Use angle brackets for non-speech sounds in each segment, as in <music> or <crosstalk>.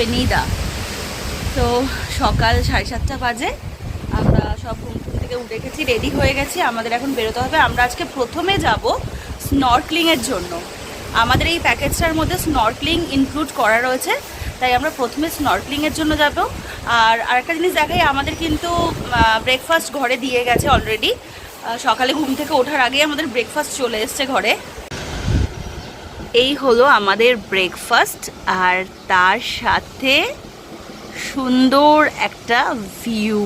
পেনিদা তো সকাল সাড়ে সাতটা বাজে। আমরা সব ঘুম ঘুম থেকে উঠে গেছি রেডি হয়ে গেছি। আমাদের এখন বেরোতে হবে। আমরা আজকে প্রথমে যাব স্নর্কলিংয়ের জন্য। আমাদের এই প্যাকেজটার মধ্যে স্নর্কলিং ইনক্লুড করা রয়েছে। তাই আমরা প্রথমে স্নর্কলিংয়ের জন্য যাব। আর আরেকটা জিনিস দেখাই, আমাদের কিন্তু ব্রেকফাস্ট ঘরে দিয়ে গেছে অলরেডি সকালে ঘুম থেকে ওঠার আগে আমাদের ব্রেকফাস্ট চলে এসছে ঘরে। এই হলো আমাদের ব্রেকফাস্ট আর তার সাথে সুন্দর একটা ভিউ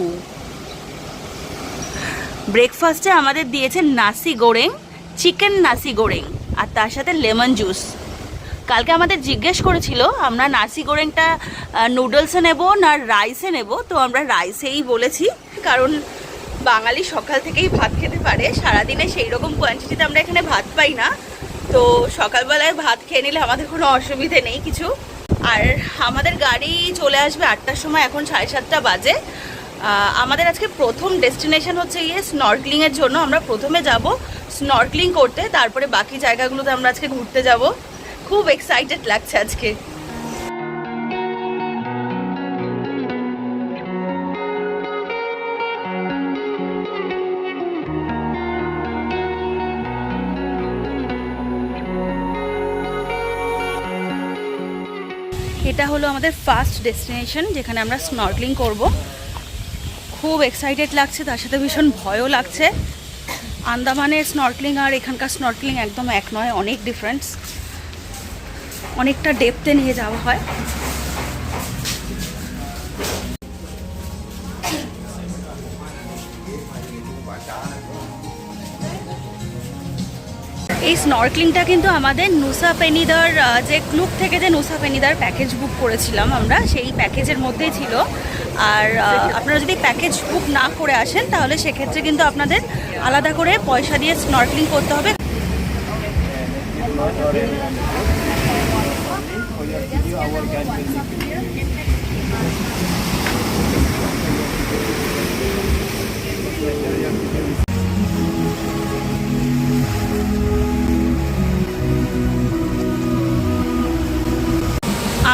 ব্রেকফাস্টে আমাদের দিয়েছে নাসি গোরেং চিকেন নাসি গোড়েং আর তার সাথে লেমন জুস কালকে আমাদের জিজ্ঞেস করেছিল, আমরা নাসি গোড়েংটা নুডলসে নেব না রাইসে নেব? তো আমরা রাইসেই বলেছি, কারণ বাঙালি সকাল থেকেই ভাত খেতে পারে। সারাদিনে সেই রকম কোয়ান্টিটিতে আমরা এখানে ভাত পাই না। তো সকালবেলায় ভাত খেয়ে নিলে আমাদের কোনো অসুবিধে নেই কিছু। আর আমাদের গাড়ি চলে আসবে আটটার সময়, এখন সাড়ে সাতটা বাজে। আমাদের আজকে প্রথম ডেস্টিনেশন হচ্ছে ইয়ে স্নর্কলিংয়ের জন্য। আমরা প্রথমে যাব স্নর্কলিং করতে, তারপরে বাকি জায়গাগুলোতে আমরা আজকে ঘুরতে যাব। খুব এক্সাইটেড লাগছে আজকে। এটা হলো আমাদের ফার্স্ট ডেস্টিনেশন যেখানে আমরা স্নর্কলিং করব। খুব এক্সাইটেড লাগছে, তার সাথে ভীষণ ভয়ও লাগছে। আন্দামানের স্নর্কলিং আর এখানকার স্নর্কলিং একদম এক নয়, অনেক ডিফারেন্স অনেকটা ডেপতে নিয়ে যাওয়া হয়। এই স্নর্কলিংটা কিন্তু আমাদের নুসা পেনিদার যে ক্লুক থেকে যে নুসা পেনিদার প্যাকেজ বুক করেছিলাম আমরা সেই প্যাকেজের মধ্যেই ছিল। আর আপনারা যদি প্যাকেজ বুক না করে আসেন তাহলে সেক্ষেত্রে কিন্তু আপনাদের আলাদা করে পয়সা দিয়ে স্নর্কলিং করতে হবে।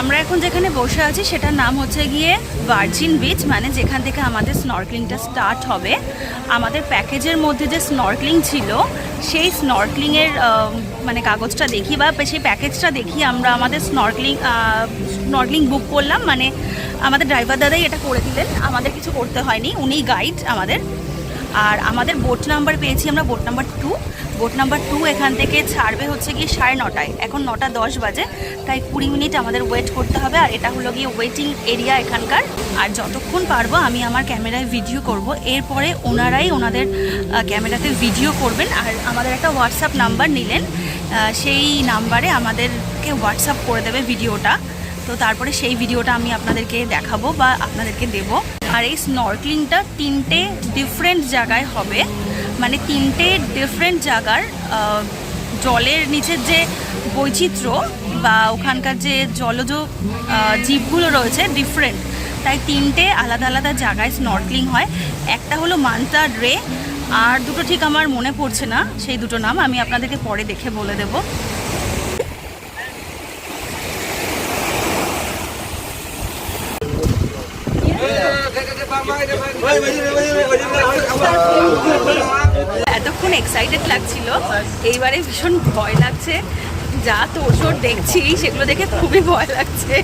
আমরা এখন যেখানে বসে আছি সেটার নাম হচ্ছে গিয়ে ভার্জিন বিচ মানে যেখান থেকে আমাদের স্নর্কলিংটা স্টার্ট হবে। আমাদের প্যাকেজের মধ্যে যে স্নর্কলিং ছিল, সেই স্নর্কলিংয়ের মানে কাগজটা দেখি বা সেই প্যাকেজটা দেখি আমরা আমাদের স্নর্কলিং স্নর্কলিং বুক করলাম। মানে আমাদের ড্রাইভার দাদাই এটা করে দিলেন। আমাদের কিছু করতে হয়নি। উনি গাইড আমাদের। আর আমাদের বোট নাম্বার পেয়েছি আমরা boat number two boat number two এখান থেকে ছাড়বে হচ্ছে গিয়ে সাড়ে নটায়। এখন নটা দশ বাজে, তাই কুড়ি মিনিট আমাদের ওয়েট করতে হবে। আর এটা হলো গিয়ে ওয়েটিং এরিয়া এখানকার। আর যতক্ষণ পারব আমি আমার ক্যামেরায় ভিডিও করব। এরপরে ওনারাই ওনাদের ক্যামেরাতে ভিডিও করবেন। আর আমাদের একটা হোয়াটসঅ্যাপ নাম্বার নিলেন। সেই নাম্বারে আমাদেরকে হোয়াটসঅ্যাপ করে দেবে ভিডিওটা তো তারপরে সেই ভিডিওটা আমি আপনাদেরকে দেখাবো বা আপনাদেরকে দেব। আর এই স্নর্কলিংটা তিনটে ডিফারেন্ট জায়গায় হবে। মানে তিনটে ডিফারেন্ট জায়গার জলের নিচের যে বৈচিত্র্য বা ওখানকার যে জলজ জীবগুলো রয়েছে ডিফারেন্ট তাই তিনটে আলাদা আলাদা জায়গায় স্নর্কলিং হয়। একটা হলো মান্তা রে, আর দুটো ঠিক আমার মনে পড়ছে না, সেই দুটো নাম আমি আপনাদেরকে পরে দেখে বলে দেবো। এতক্ষণ এক্সাইটেড লাগছিল এইবারে ভীষণ ভয় লাগছে যা তোর তোর দেখছি, সেগুলো দেখে খুবই ভয় লাগছে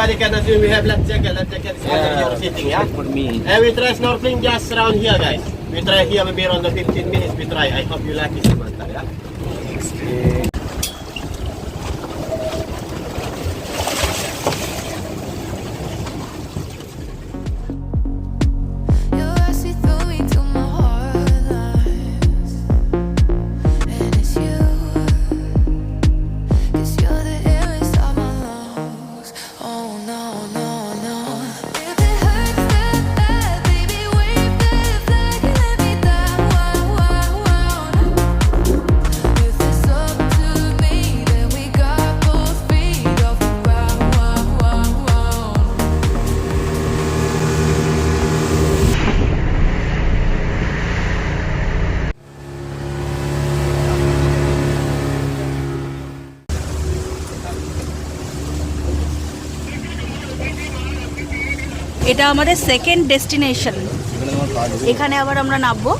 Cannot swim, we have life jacket. Life jacket is under Yeah. your sitting, yeah? for me. And we try snorkeling just around here, guys. We try here maybe around the 15 minutes. We try. I hope you like এটা আমাদের second destination এখানে আবার আমরা নামবো।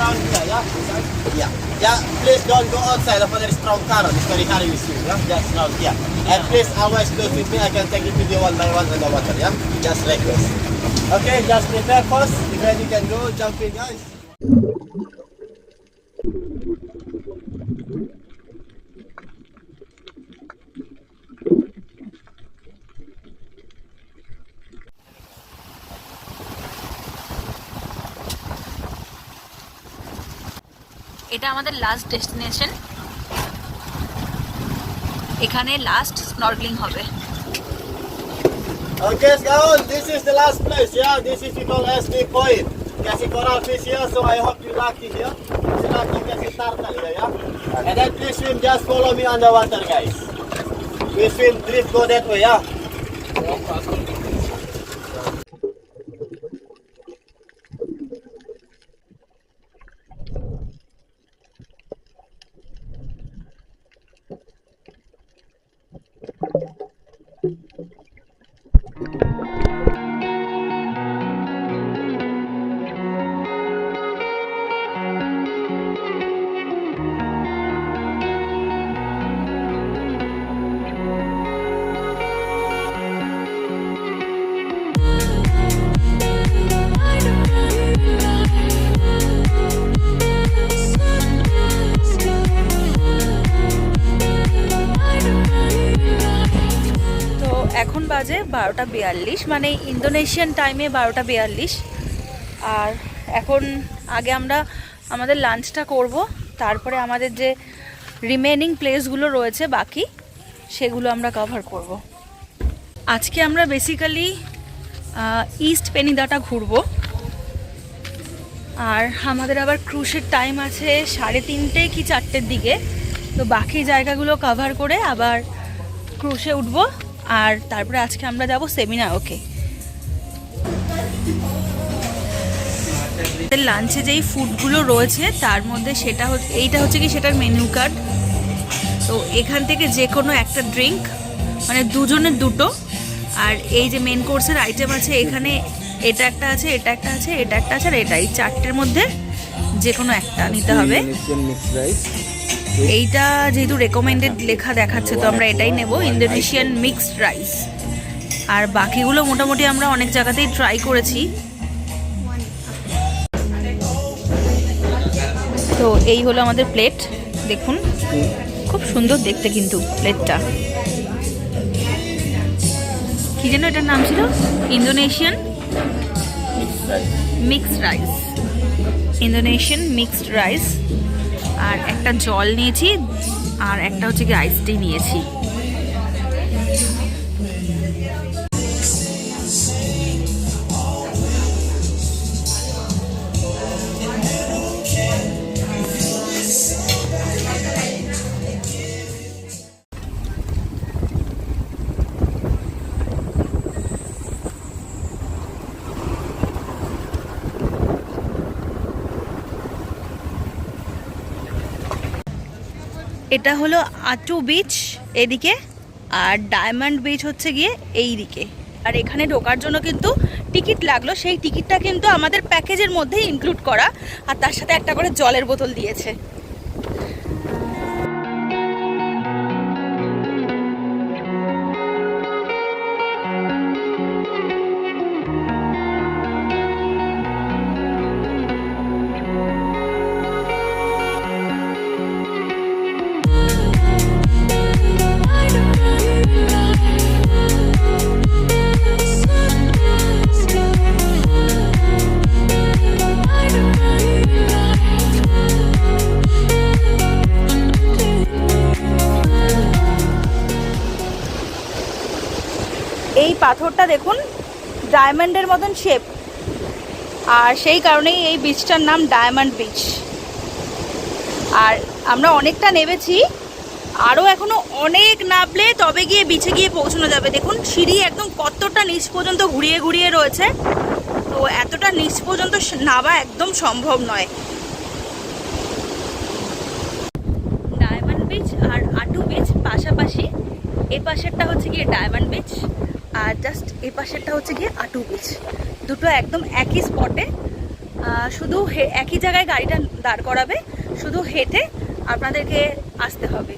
Around here, yeah? Yeah. Yeah, please don't go outside. There is strong current. It's very hard you swim, yeah? Just around here. And please always close with me. I can take the one by one on the water, yeah? Just like this. Okay, just prepare first. Ready, you can go. Jump in, guys. এটা আমাদের last destination এখানে last snorkelling হবে Okay, guys, this is the last place, yeah? This is we call SD Point. Kasi coral fish here, so I hope you lucky here. Si lucky kasi turtle here, yeah? And then please swim, just follow me underwater, guys. We swim, drift, go that way, yeah? তো বারোটা বিয়াল্লিশ মানে Indonesian টাইমে বারোটা বিয়াল্লিশ। আর এখন আগে আমরা আমাদের লাঞ্চটা করব, তারপরে আমাদের যে রিমেনিং প্লেসগুলো রয়েছে বাকি, সেগুলো আমরা কভার করব। আজকে আমরা বেসিক্যালি ইস্ট পেনিদাটা ঘুরবো। আর আমাদের আবার ক্রুশের টাইম আছে সাড়ে তিনটে কি চারটের দিকে। তো বাকি জায়গাগুলো কভার করে আবার ক্রুশে উঠবো। আর তারপরে আজকে আমরা যাব সেমিনার ওকে লাঞ্চে যেই ফুডগুলো রয়েছে, তার মধ্যে সেটা হচ্ছে, এইটা হচ্ছে কি সেটার মেনু কার্ড তো এখান থেকে যে কোনো একটা ড্রিঙ্ক মানে দুজনের দুটো, আর এই যে মেন কোর্সের আইটেম আছে এখানে, এটা একটা আছে, এটা একটা আছে, এটা একটা আছে, আর এটা এই চারটের মধ্যে যে কোনো একটা নিতে হবে. এইটা যেহেতু রেকমেন্ডেড লেখা দেখাচ্ছে, তো আমরা এটাই নেব ইন্দোনেশিয়ান মিক্সড রাইস আর বাকিগুলো মোটামুটি আমরা অনেক জায়গাতেই ট্রাই করেছি। তো এই হলো আমাদের প্লেট দেখুন। খুব সুন্দর দেখতে কিন্তু প্লেটটা কি যেন এটার নাম ছিল? Indonesian mixed rice Indonesian mixed rice আর একটা জল নিয়েছি আর একটা হচ্ছে কি আইস টি নিয়েছি। এটা হলো আটু বিচ এদিকে, আর ডায়মন্ড বিচ হচ্ছে গিয়ে এই দিকে আর এখানে ঢোকার জন্য কিন্তু টিকিট লাগল, সেই টিকিটটা কিন্তু আমাদের প্যাকেজের মধ্যেই ইনক্লুড করা, আর তার সাথে একটা করে জলের বোতল দিয়েছে। পাথরটা দেখুন ডায়মন্ডের মতন শেপ আর সেই কারণেই এই বিচটার নাম ডায়মন্ড বিচ আর আমরা অনেকটা নেমেছি, আরও এখনও অনেক নামলে তবে গিয়ে বিচে গিয়ে পৌঁছানো যাবে। দেখুন, সিঁড়ি একদম কতটা নিচ পর্যন্ত ঘুরিয়ে ঘুরিয়ে রয়েছে। তো এতটা নিচ পর্যন্ত নামা একদম সম্ভব নয়। ডায়মন্ড বিচ আর আটু বিচ পাশাপাশি, এ পাশেরটা হচ্ছে গিয়ে ডায়মন্ড বিচ আর জাস্ট এ পাশেরটা হচ্ছে গিয়ে আটু বিচ দুটো একদম একই স্পটে শুধু একই জায়গায় গাড়িটা দাঁড় করাবে। শুধু হেঁটে আপনাদেরকে আসতে হবে।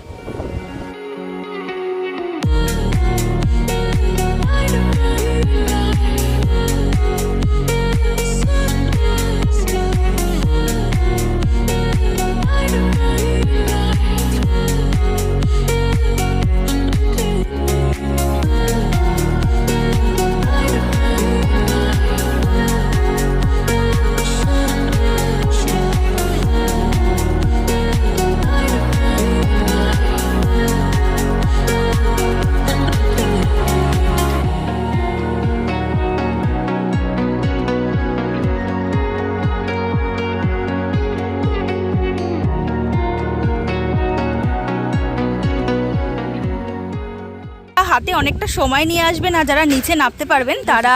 হাতে অনেকটা সময় নিয়ে আসবেন আর যারা নিচে নামতে পারবেন, তারা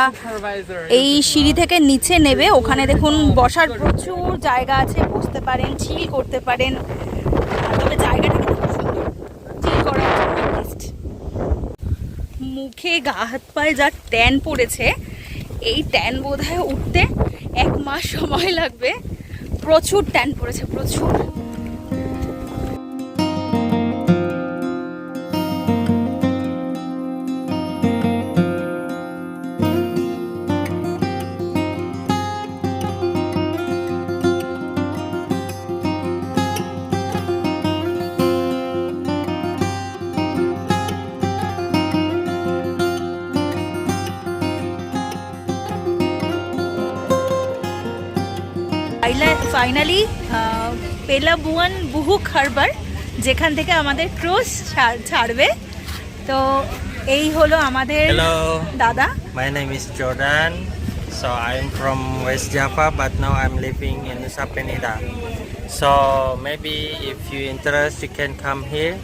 এই সিঁড়ি থেকে নিচে নেবে। ওখানে দেখুন, বসার প্রচুর জায়গা আছে, বসতে পারেন চিল করতে পারেন। তবে জায়গাটা কিন্তু খুব সুন্দর। চিল করার মুখে গা হাত পায়ে যা ট্যান পড়েছে, এই ট্যান বোধহয় উঠতে এক মাস সময় লাগবে। প্রচুর ট্যান পড়েছে, প্রচুর। ফাইনালি পেলাবুয়ান বুহুক হারবার যেখান থেকে আমাদের ক্রুজ ছাড়বে তো এই হলো আমাদের Hello, দাদা my name is Jordan. So I'm from West Java, but now I'm living in Nusa Penida. So maybe if you interest, you can come here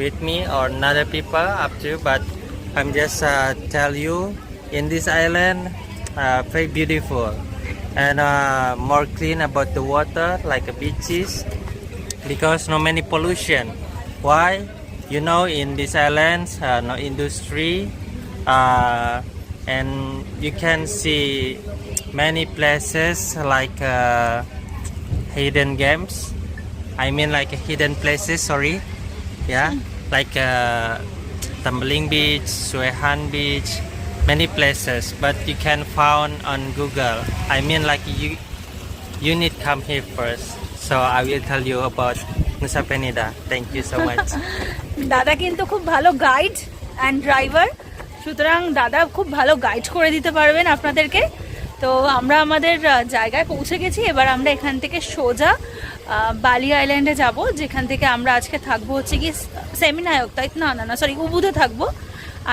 with me or another people up to. you. But I'm just uh, tell you, in this island, uh, very beautiful and uh, more clean about the water, like beaches, because no many pollution. Why? You know, in these islands, uh, no industry, uh, and you can see many places like uh, hidden games. I mean, like hidden places. Sorry, yeah, like uh, Tumbling Beach, Suehan Beach, many places. But you can found on Google. I mean, like you, you need come here first. So I will tell you about Nusa Penida. Thank you so much. <laughs> দাদা কিন্তু খুব ভালো guide and driver সুতরাং দাদা খুব ভালো guide করে দিতে পারবেন আপনাদেরকে তো আমরা আমাদের জায়গায় পৌঁছে গেছি এবার আমরা এখান থেকে সোজা বালি আইল্যান্ডে যাব যেখান থেকে আমরা আজকে থাকব হচ্ছে কি সেমিনায়ক তাই? না না না সরি উবুদে থাকব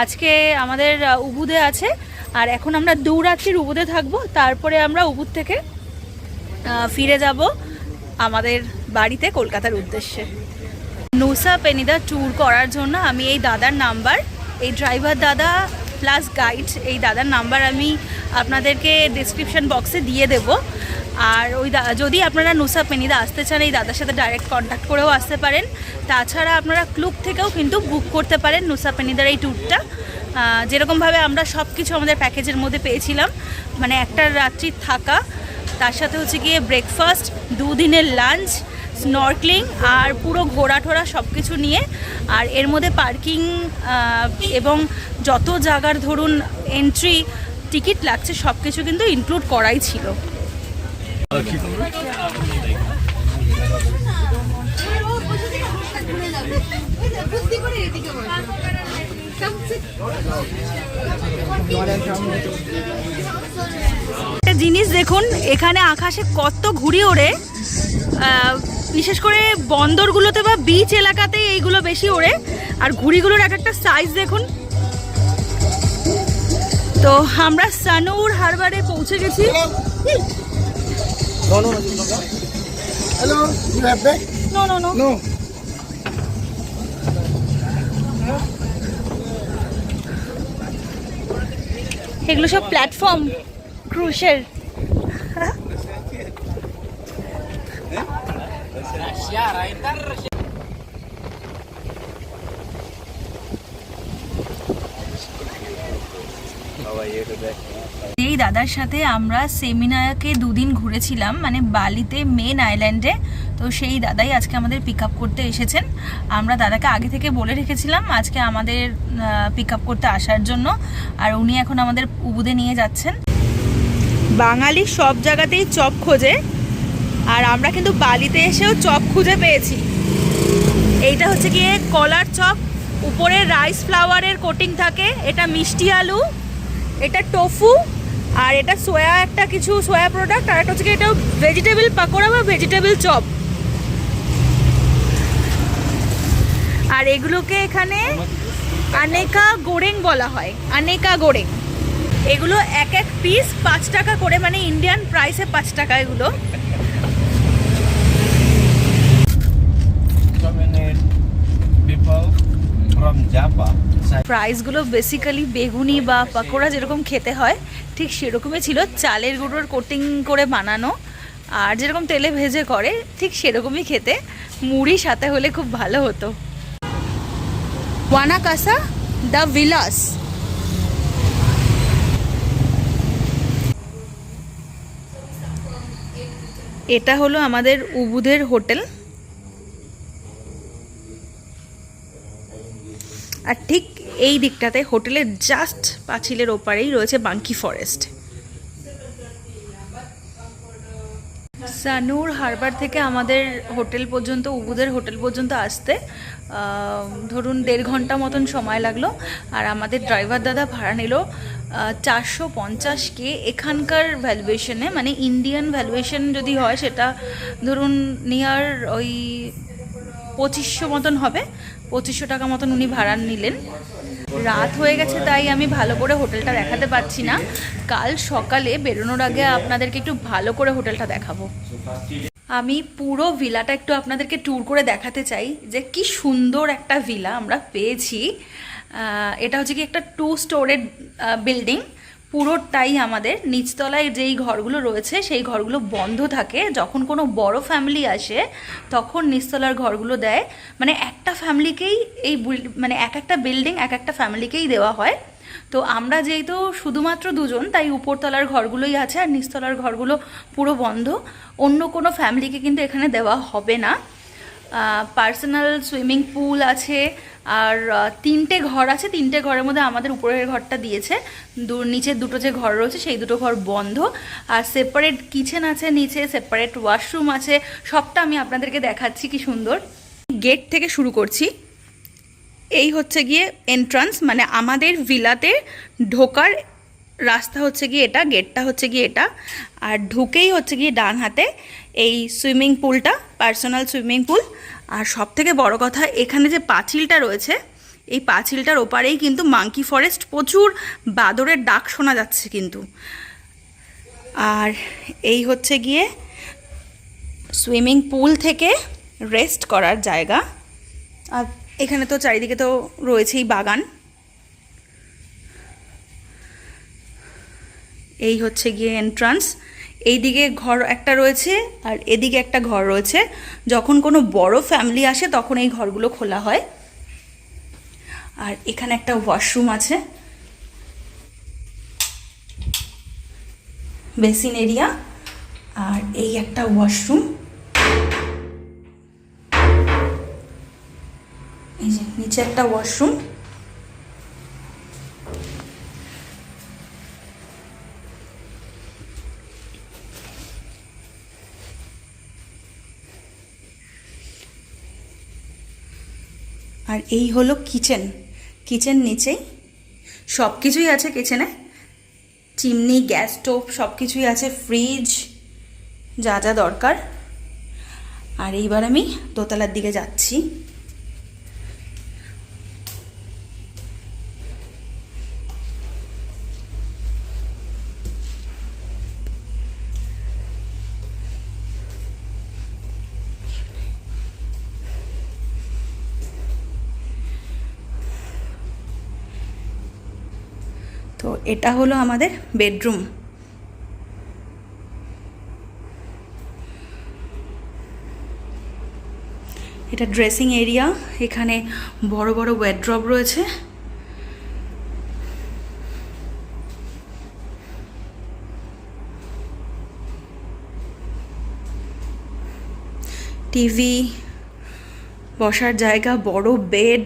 আজকে আমাদের উবুদে আছে। আর এখন আমরা দু রাত্রির উবুদে থাকব। তারপরে আমরা উবুদ থেকে ফিরে যাব আমাদের বাড়িতে কলকাতার উদ্দেশ্যে। নুসা পেনিদা ট্যুর করার জন্য আমি এই দাদার নাম্বার, এই ড্রাইভার দাদা প্লাস গাইড এই দাদার নাম্বার আমি আপনাদেরকে ডিসক্রিপশন বক্সে দিয়ে দেব। আর ওই যদি আপনারা নুসা পেনিদা আসতে চান, এই দাদার সাথে ডাইরেক্ট কন্ট্যাক্ট করেও আসতে পারেন। তাছাড়া আপনারা ক্লুক থেকেও কিন্তু বুক করতে পারেন নুসা পেনিদার এই ট্যুরটা। যেরকমভাবে আমরা সব কিছু আমাদের প্যাকেজের মধ্যে পেয়েছিলাম মানে একটা রাত্রি থাকা, তার সাথে হচ্ছে গিয়ে ব্রেকফাস্ট দুদিনের লাঞ্চ স্নর্কলিং আর পুরো ঘোরা টোরা সব কিছু নিয়ে। আর এর মধ্যে পার্কিং এবং যত জায়গার ধরুন এন্ট্রি টিকিট লাগছে সব কিছু কিন্তু ইনক্লুড করাই ছিল। একটা জিনিস দেখুন এখানে আকাশে কত ঘুড়ি ওড়ে। বিশেষ করে বন্দরগুলোতে বা বিচ এলাকাতে এইগুলো বেশি ওড়ে। আর ঘুড়িগুলোর এক একটা সাইজ দেখুন। তো আমরা সানুর হারবারে পৌঁছে গেছি? নো নো নো এগুলো সব প্ল্যাটফর্ম ক্রুশের এই দাদার সাথে আমরা সেমিনারকে দুদিন ঘুরেছিলাম মানে বালিতে মেন আইল্যান্ডে তো সেই দাদাই আজকে আমাদের পিক আপ করতে এসেছেন। আমরা দাদাকে আগে থেকে বলে রেখেছিলাম আজকে আমাদের পিক আপ করতে আসার জন্য। আর উনি এখন আমাদের উবুদে নিয়ে যাচ্ছেন। বাঙালি সব জায়গাতেই চপ খোঁজে, আর আমরা কিন্তু বালিতে এসেও চপ খুঁজে পেয়েছি। এইটা হচ্ছে গিয়ে কলার চপ। উপরে রাইস ফ্লাওয়ারের কোটিং থাকে, এটা মিষ্টি আলু, এটা টোফু আর এটা সোয়া একটা কিছু সোয়া প্রোডাক্ট আর একটা হচ্ছে গিয়ে এটা ভেজিটেবল পাকোড়া বা ভেজিটেবল চপ। আর এগুলোকে এখানে আনেকা গোরেং বলা হয়, আনেকা গোরেং এগুলো এক এক পিস পাঁচ টাকা করে মানে ইন্ডিয়ান প্রাইসে পাঁচ টাকা এগুলো. প্রাইসগুলো বেসিক্যালি বেগুনি বা পাকোড়া যেরকম খেতে হয়, ঠিক সেরকমই ছিল। চালের গুঁড়োর কোটিং করে বানানো, আর যেরকম তেলে ভেজে করে, ঠিক সেরকমই খেতে। মুড়ি সাথে হলে খুব ভালো হতো। ওয়ানাকাসা দ্য ভিলাস এটা হলো আমাদের উবুদের হোটেল। আর ঠিক এই দিকটাতে হোটেলের জাস্ট পাঁচিলের ওপারেই রয়েছে বাঙ্কি ফরেস্ট। সানুর হারবার থেকে আমাদের হোটেল পর্যন্ত, উবুদের হোটেল পর্যন্ত আসতে ধরুন দেড় ঘণ্টা মতন সময় লাগল। আর আমাদের ড্রাইভার দাদা ভাড়া নিল চারশো পঞ্চাশ কে এখানকার ভ্যালুয়েশনে মানে ইন্ডিয়ান ভ্যালুয়েশন যদি হয় সেটা ধরুন নিয়ার ওই পঁচিশশো মতন হবে। পঁচিশশো টাকা মতন উনি ভাড়া নিলেন। রাত হয়ে গেছে তাই আমি ভালো করে হোটেলটা দেখাতে পারছি না। কাল সকালে বেরোনোর আগে আপনাদেরকে একটু ভালো করে হোটেলটা দেখাবো। আমি পুরো ভিলাটা একটু আপনাদেরকে ট্যুর করে দেখাতে চাই যে কি সুন্দর একটা ভিলা আমরা পেয়েছি। এটা হচ্ছে কি একটা টু স্টোরেড বিল্ডিং পুরোটাই আমাদের নিচতলায় যেই ঘরগুলো রয়েছে, সেই ঘরগুলো বন্ধ থাকে। যখন কোনো বড় ফ্যামিলি আসে, তখন নিচতলার ঘরগুলো দেয়। মানে একটা ফ্যামিলিকেই এই মানে এক একটা বিল্ডিং এক একটা ফ্যামিলিকেই দেওয়া হয়। তো আমরা যেহেতু শুধুমাত্র দুজন, তাই উপরতলার ঘরগুলোই আছে আর নিচতলার ঘরগুলো পুরো বন্ধ। অন্য কোনো ফ্যামিলিকে কিন্তু এখানে দেওয়া হবে না। পার্সোনাল সুইমিং পুল আছে আর তিনটে ঘর আছে, তিনটে ঘরের মধ্যে আমাদের উপরের ঘরটা দিয়েছে। দু নিচের দুটো যে ঘর রয়েছে, সেই দুটো ঘর বন্ধ। আর সেপারেট কিচেন আছে নিচে সেপারেট ওয়াশরুম আছে। সবটা আমি আপনাদেরকে দেখাচ্ছি কি সুন্দর। গেট থেকে শুরু করছি। এই হচ্ছে গিয়ে এন্ট্রান্স মানে আমাদের ভিলাতে ঢোকার রাস্তা হচ্ছে গিয়ে এটা গেটটা হচ্ছে গিয়ে এটা। আর ঢুকেই হচ্ছে গিয়ে ডান হাতে এই সুইমিং পুলটা পার্সোনাল সুইমিং পুল আর সব থেকে বড় কথা, এখানে যে পাঁচিলটা রয়েছে, এই পাঁচিলটার ওপারেই কিন্তু মাঙ্কি ফরেস্ট প্রচুর বাদরের ডাক শোনা যাচ্ছে কিন্তু। আর এই হচ্ছে গিয়ে সুইমিং পুল থেকে রেস্ট করার জায়গা। আর এখানে তো চারিদিকে তো রয়েছেই বাগান। এই হচ্ছে গিয়ে এন্ট্রান্স এইদিকে ঘর একটা রয়েছে আর এদিকে একটা ঘর রয়েছে। যখন কোনো বড় ফ্যামিলি আসে, তখন এই ঘরগুলো খোলা হয়। আর এখানে একটা ওয়াশরুম আছে। Basin area. আর এই একটা ওয়াশরুম এই যে নিচে একটা ওয়াশরুম আর এই হলো কিচেন। কিচেন নিচেই সব কিছুই আছে কিচেনে। চিমনি, গ্যাস স্টোভ সব কিছুই আছে, ফ্রিজ, যা যা দরকার। আর এইবার আমি দোতলার দিকে যাচ্ছি। এটা হলো আমাদের বেডরুম। এটা ড্রেসিং এরিয়া, এখানে বড় বড় ওয়েড্রপ রয়েছে। টিভি, বসার জায়গা, বড় বেড,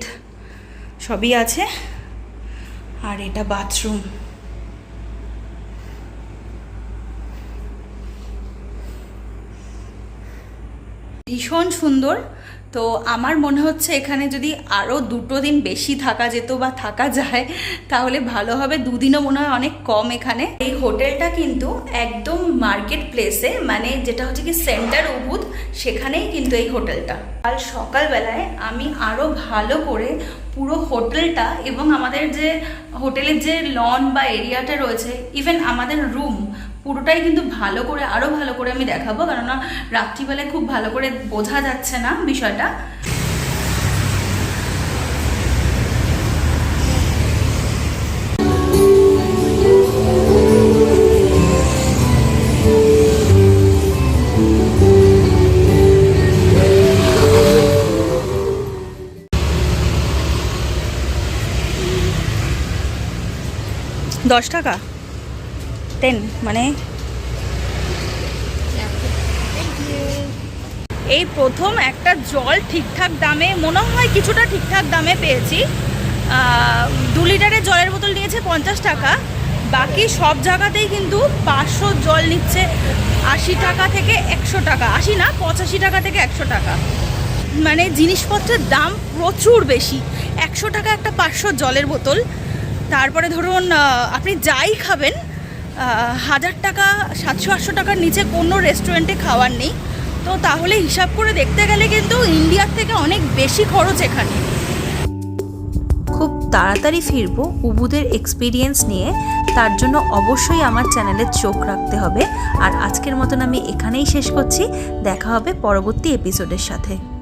সবই আছে। আর এটা বাথরুম। ভীষণ সুন্দর। তো আমার মনে হচ্ছে এখানে যদি আরও দুটো দিন বেশি থাকা যেত বা থাকা যায়, তাহলে ভালো হবে। দুদিনও মনে হয় অনেক কম এখানে। এই হোটেলটা কিন্তু একদম মার্কেট প্লেসে মানে যেটা হচ্ছে কি সেন্টার উবুদ সেখানেই কিন্তু এই হোটেলটা। কাল সকালবেলায় আমি আরও ভালো করে পুরো হোটেলটা এবং আমাদের যে হোটেলের যে লন বা এরিয়াটা রয়েছে ইভেন আমাদের রুম পুরোটাই কিন্তু ভালো করে আরও ভালো করে আমি দেখাবো, কেননা রাত্রিবেলায় খুব ভালো করে বোঝা যাচ্ছে না বিষয়টা। দশ টাকা? টেন মানে? এই প্রথম একটা জল ঠিকঠাক দামে, মনে হয় কিছুটা ঠিকঠাক দামে পেয়েছি। দু লিটারের জলের বোতল নিয়েছে পঞ্চাশ টাকা। বাকি সব জায়গাতেই কিন্তু পাঁচশো জল নিচ্ছে আশি টাকা থেকে একশো টাকা। আশি না, পঁচাশি টাকা থেকে একশো টাকা। মানে জিনিসপত্রের দাম প্রচুর বেশি। একশো টাকা একটা পাঁচশো জলের বোতল। তারপরে ধরুন আপনি যাই খাবেন হাজার টাকা, সাতশো, আটশো টাকার নিচে কোনো রেস্টুরেন্টে খাওয়ার নেই। তো তাহলে হিসাব করে দেখতে গেলে কিন্তু ইন্ডিয়ার থেকে অনেক বেশি খরচ এখানে। খুব তাড়াতাড়ি ফিরবো উবুদের এক্সপিরিয়েন্স নিয়ে। তার জন্য অবশ্যই আমার চ্যানেলে চোখ রাখতে হবে। আর আজকের মতন আমি এখানেই শেষ করছি। দেখা হবে পরবর্তী এপিসোডের সাথে।